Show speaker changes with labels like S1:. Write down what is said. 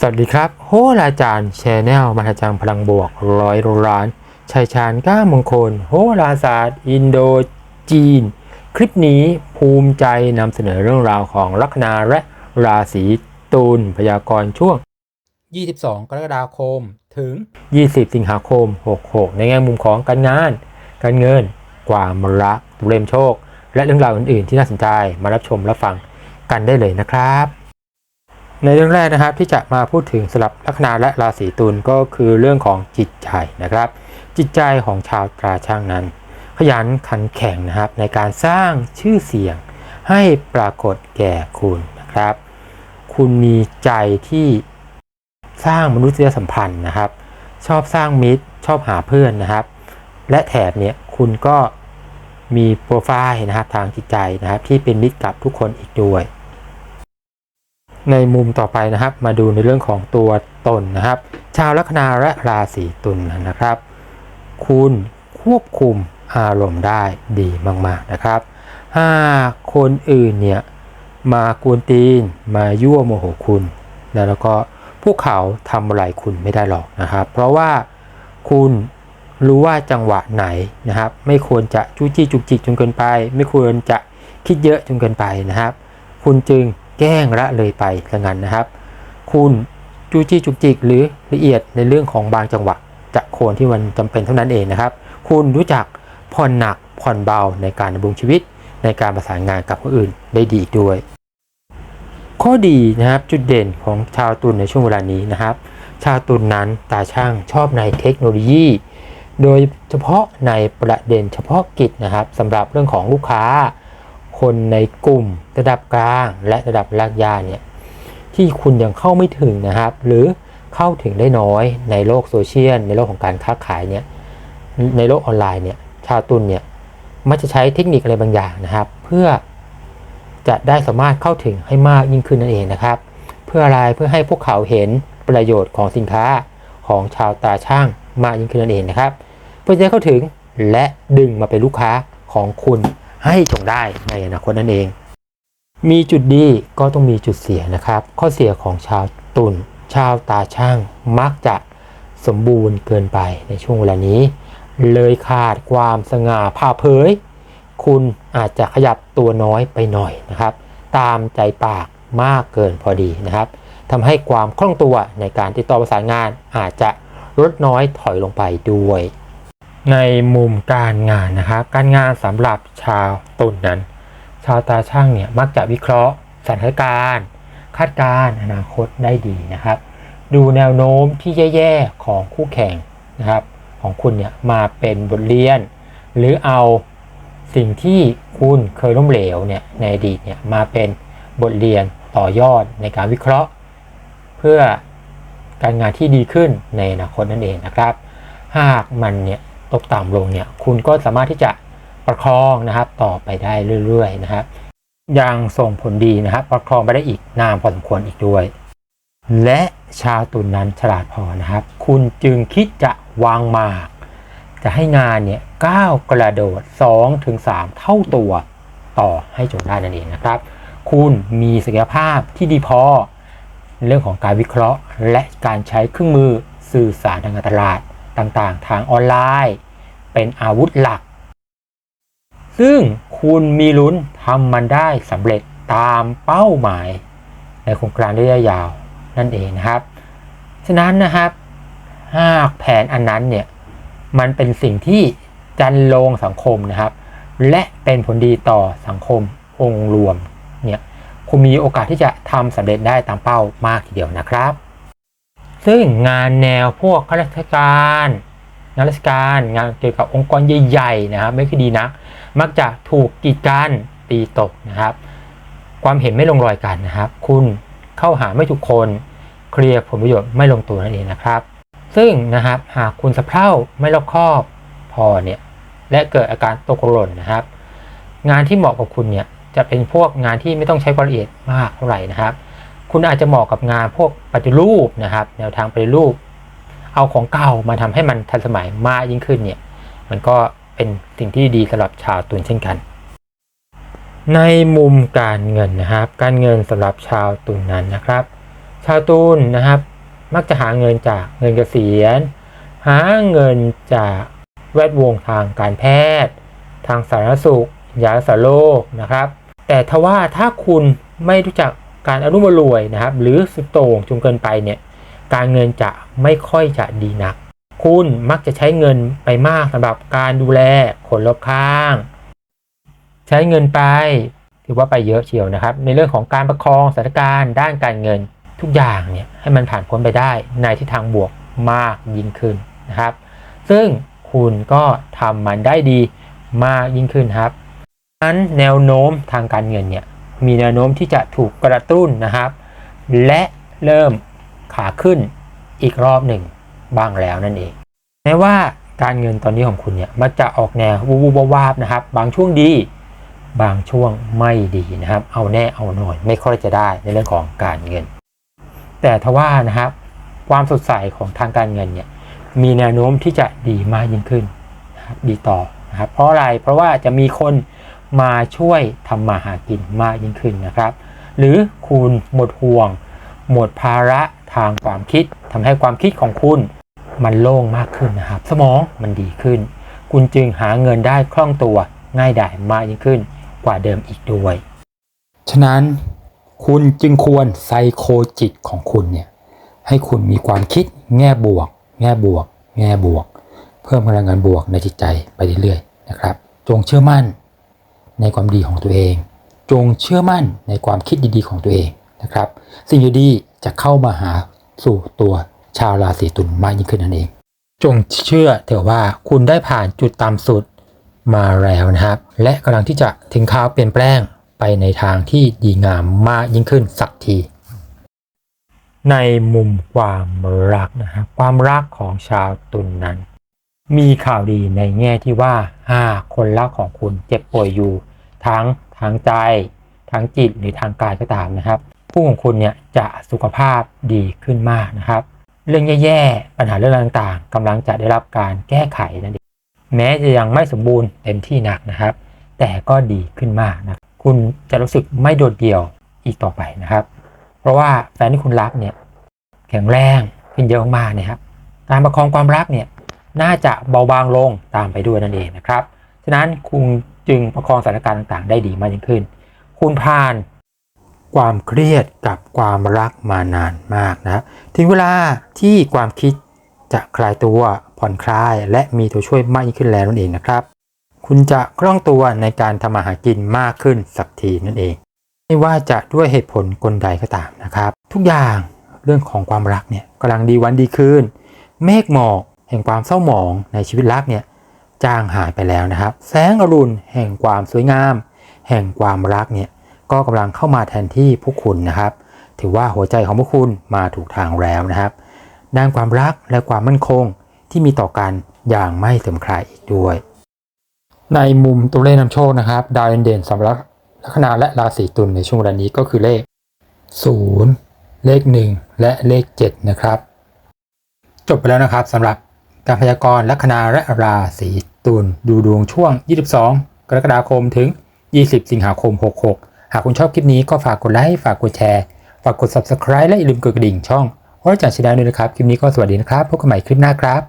S1: สวัสดีครับโหราจารย์แชนแนลมหาจังพลังบวกร้อยร้านชัยชาญก้ามงคล โหราศาสตร์ อินโดจีน คลิปนี้ภูมิใจนำเสนอเรื่องราวของลัคนาและราศีตุลพยากรณ์ช่วง 22 กรกฎาคมถึง 20 สิงหาคม 66 ในแง่มุมของการงาน การเงิน ความรักเรมโชค และเรื่องราวอื่นๆ ที่น่าสนใจมารับชมรับฟังกันได้เลยนะครับ ในเรื่องแรกนะครับที่จะมาพูดถึงสำหรับลัคนาและราศีตุลก็คือเรื่องของจิตใจนะครับ จิตใจของชาวตราช่างนั้น ขยันขันแข็งนะครับในการสร้างชื่อเสียงให้ปรากฏแก่คุณนะครับ คุณมีใจที่สร้างมนุษยสัมพันธ์นะครับ ชอบสร้างมิตรชอบหาเพื่อนนะครับ และแถบเนี่ยคุณก็มีโปรไฟล์นะครับทางจิตใจนะครับที่เป็นมิตรกับทุกคนอีกด้วย ในมุมต่อไปนะครับ มาดูในเรื่องของตัวตนนะครับ ชาวลัคนาและราศีตุลนะครับ คุณควบคุมอารมณ์ได้ดีมาก ๆ นะครับถ้าคนอื่นเนี่ย มากวนตีน มายั่วโมโหคุณนะแล้วก็พวกเขาทำอะไรคุณไม่ได้หรอกนะครับ เพราะว่าคุณรู้ว่าจังหวะไหนนะครับ ไม่ควรจะจู้จี้จุกจิกจนเกินไป ไม่ควรจะคิดเยอะจนเกินไปนะครับ คุณจึง แกล้งละเลยไปซะงั้นนะครับ คุณจู้จี้จุกจิกหรือละเอียดในเรื่องของบางจังหวะจะควรที่มันจำเป็นเท่านั้นเองนะครับ คุณรู้จักผ่อนหนักผ่อนเบาในการดำรงชีวิต ในการประสานงานกับคนอื่นได้ดีอีกด้วย ข้อดีนะครับจุดเด่นของชาวตุลในช่วงเวลานี้นะครับ ชาวตุลนั้นตาช่างชอบในเทคโนโลยี โดยเฉพาะในประเด็นเฉพาะกิจนะครับสำหรับเรื่องของลูกค้า คนในกลุ่มระดับกลางและระดับรากหญ้าเนี่ยที่คุณยังเข้าไม่ถึงนะครับ หรือเข้าถึงได้น้อยในโลกโซเชียลในโลกของการค้าขายเนี่ยในโลกออนไลน์เนี่ยชาวตุลเนี่ยมักจะใช้เทคนิคอะไรบางอย่างนะครับ เพื่อจะได้สามารถเข้าถึงให้มากยิ่งขึ้นนั่นเองนะครับ เพื่ออะไรเพื่อให้พวกเขาเห็นประโยชน์ของสินค้าของชาวตาช่างมากยิ่งขึ้นนั่นเองนะครับ เพื่อจะเข้าถึงและดึงมาเป็นลูกค้าของคุณ ให้จงได้ในอนาคตนั่นเอง มีจุดดีก็ต้องมีจุดเสียนะครับ ข้อเสียของชาวตุลชาวตาช่างมักจะสมบูรณ์เกินไปในช่วงเวลานี้ เลยขาดความสง่าผ่าเผย คุณอาจจะขยับตัวน้อยไปหน่อยนะครับ ตามใจปากมากเกินพอดีนะครับทำให้ความคล่องตัวในการติดต่อประสานงานอาจจะลดน้อยถอยลงไปด้วย ในมุมการงานนะครับการงานสำหรับชาวตุลนนั้น ชาวตาช่างเนี่ยมักจะวิเคราะห์สถานการณ์ คาดการณ์อนาคตได้ดีนะครับ ดูแนวโน้มที่แย่ๆของคู่แข่งนะครับ ของคุณเนี่ยมาเป็นบทเรียน หรือเอาสิ่งที่คุณเคยล้มเหลวเนี่ยในอดีตเนี่ยมาเป็นบทเรียนต่อยอดในการวิเคราะห์ เพื่อการงานที่ดีขึ้นในอนาคตนั่นเองนะครับ หากมันเนี่ย ตกต่ำลงเนี่ยคุณก็สามารถที่จะประคองนะครับต่อไปได้เรื่อยๆนะครับยังส่งผลดีนะครับ ประคองไปได้อีกนานพอสมควรอีกด้วย และชาวตุลนนั้นฉลาดพอนะครับ คุณจึงคิดจะวางหมาก จะให้งานเนี่ยก้าวกระโดด2ถึง3เท่าตัวต่อให้จงได้นั่นเองนะครับ คุณมีศักยภาพที่ดีพอ เรื่องของการวิเคราะห์ และการใช้เครื่องมือสื่อสารทางการตลาด ต่างๆ ทางออนไลน์ เป็นอาวุธหลัก ซึ่งคุณมีลุ้นทำมันได้สำเร็จตามเป้าหมาย ในโครงการระยะยาวนั่นเองนะครับ ฉะนั้นนะครับหากแผนอันนั้นเนี่ยมันเป็นสิ่งที่จันลงสังคมนะครับ และเป็นผลดีต่อสังคมองค์รวมเนี่ยคุณมีโอกาสที่จะทำสำเร็จได้ตามเป้ามากทีเดียวนะครับ ซึ่งงานแนวพวกข้าราชการงานราชการงานเกี่ยวกับองค์กรใหญ่ๆนะครับไม่ค่อยดีนัก มักจะถูกกีดกันตีตกนะครับ ความเห็นไม่ลงรอยกันนะครับ คุณเข้าหาไม่ทุกคนเคลียร์ผลประโยชน์ไม่ลงตัวนั่นเองนะครับ ซึ่งนะครับหากคุณสะเพร่าไม่รอบคอบพอเนี่ยและเกิดอาการตกหล่นนะครับ งานที่เหมาะกับคุณเนี่ยจะเป็นพวกงานที่ไม่ต้องใช้ความละเอียดมากเท่าไหร่นะครับ คุณอาจจะเหมาะกับงานพวกปฏิรูปนะครับ แนวทางปฏิรูป เอาของเก่ามาทำให้มันทันสมัยมากยิ่งขึ้นเนี่ย มันก็เป็นสิ่งที่ดีสำหรับชาวตุลเช่นกัน ในมุมการเงินนะครับ การเงินสำหรับชาวตุลนั้นนะครับ ชาวตุลนะครับ มักจะหาเงินจากเงินเกษียณ หาเงินจากแวดวงทางการแพทย์ ทางสาธารณสุขยารักษาโรคนะครับ แต่ทว่าถ้าคุณไม่รู้จัก การอรุมรวยนะครับ หรือสุดโต่งจนเกินไปเนี่ยการเงินจะไม่ค่อยจะดีนัก คุณมักจะใช้เงินไปมากสำหรับการดูแลคนรอบข้าง ใช้เงินไปถือว่าไปเยอะเชียวนะครับ ในเรื่องของการประคองสถานการณ์ด้านการเงินทุกอย่างเนี่ยให้มันผ่านพ้นไปได้ในทิศทางบวกมากยิ่งขึ้นนะครับ ซึ่งคุณก็ทำมันได้ดีมากยิ่งขึ้นครับนั้นแนวโน้มทางการเงินเนี่ย มีแนวโน้มที่จะถูกกระตุ้นนะครับ และเริ่มขาขึ้นอีกรอบหนึ่งบ้างแล้วนั่นเองแม้ว่าการเงินตอนนี้ของคุณเนี่ยมันจะออกแนววูบวาบนะครับ บางช่วงดี บางช่วงไม่ดีนะครับ เอาแน่เอาหน่อยไม่ค่อยจะได้ในเรื่องของการเงิน แต่ทว่านะครับ ความสดใสของทางการเงินเนี่ยมีแนวโน้มที่จะดีมากยิ่งขึ้นนะครับดีต่อนะครับเพราะอะไรเพราะว่าจะมีคน มาช่วยทำมาหากินมากยิ่งขึ้นนะครับ หรือคุณหมดห่วง หมดภาระทางความคิดทำให้ความคิดของคุณมันโล่งมากขึ้นนะครับ สมองมันดีขึ้น คุณจึงหาเงินได้คล่องตัวง่ายดายมากยิ่งขึ้นกว่าเดิมอีกด้วย ฉะนั้นคุณจึงควรไซโคจิตของคุณเนี่ยให้คุณมีความคิดแง่บวก แง่บวก แง่บวก เพิ่มพลังงานบวกในจิตใจไปเรื่อยๆนะครับ จงเชื่อมั่น ในความดีของตัวเอง จงเชื่อมั่นในความคิดดีๆของตัวเองนะครับ สิ่งดีๆจะเข้ามาหาสู่ตัวชาวราศีตุลมากยิ่งขึ้นนั่นเอง จงเชื่อเถอะว่าคุณได้ผ่านจุดต่ำสุดมาแล้วนะครับ และกำลังที่จะถึงข่าวเปลี่ยนแปลงไปในทางที่ดีงามมากยิ่งขึ้นสักที ในมุมความรักนะครับความรักของชาวตุลนนั้น มีข่าวดีในแง่ที่ว่าหากคนรักของคุณเจ็บป่วยอยู่ ทั้งทางใจทางจิตหรือทางกายก็ตามนะครับ ผู้ของคุณเนี่ยจะสุขภาพดีขึ้นมากนะครับ เรื่องแย่ๆปัญหาเรื่องต่างๆกำลังจะได้รับการแก้ไขนั่นเองแม้จะยังไม่สมบูรณ์เต็มที่หนักนะครับ แต่ก็ดีขึ้นมากนะคุณจะรู้สึกไม่โดดเดี่ยวอีกต่อไปนะครับ เพราะว่าแฟนที่คุณรักเนี่ยแข็งแรงขึ้นเยอะมากนะครับการประคองความรักเนี่ย น่าจะเบาบางลงตามไปด้วยนั่นเองนะครับ ฉะนั้นคุณจึงประคองสถานการณ์ต่างๆ ได้ดีมากยิ่งขึ้น คุณผ่านความเครียดกับความรักมานานมากนะ ถึงเวลาที่ความคิดจะคลายตัวผ่อนคลาย และมีตัวช่วยมากยิ่งขึ้นแล้วนั่นเองนะครับ คุณจะคล่องตัวในการทำมาหากินมากขึ้นสักทีนั่นเอง ไม่ว่าจะด้วยเหตุผลกลใดก็ตามนะครับ ทุกอย่างเรื่องของความรักเนี่ยกำลังดีวันดีคืน เมฆหมอก แห่งความเศร้าหมองในชีวิตรักเนี่ยจางหายไปแล้วนะครับ แสงอรุณแห่งความสวยงาม แห่งความรักเนี่ยก็กำลังเข้ามาแทนที่พวกคุณนะครับ ถือว่าหัวใจของพวกคุณมาถูกทางแล้วนะครับ ด้านความรักและความมั่นคงที่มีต่อกันอย่างไม่เสื่อมคลายอีกด้วย ในมุมตัวเลขนำโชคนะครับ ดาวเด่นๆสำหรับลัคนาและราศีตุลในช่วงเวลานี้ก็คือเลข 0 เลข 1 และเลข 7 นะครับ จบไปแล้วนะครับสำหรับ การพยากรณ์ลัคนาและราศีตุลดูดวงช่วง 22 กรกฎาคมถึง 20 สิงหาคม 66 หากคุณชอบคลิปนี้ก็ฝากกดไลค์ฝากกดแชร์ ฝากกด subscribe และอย่าลืมกดกระดิ่งช่องวรจันทร์ชาแนลด้วยนะครับ คลิปนี้ก็สวัสดีนะครับ พบกันใหม่คลิปหน้าครับ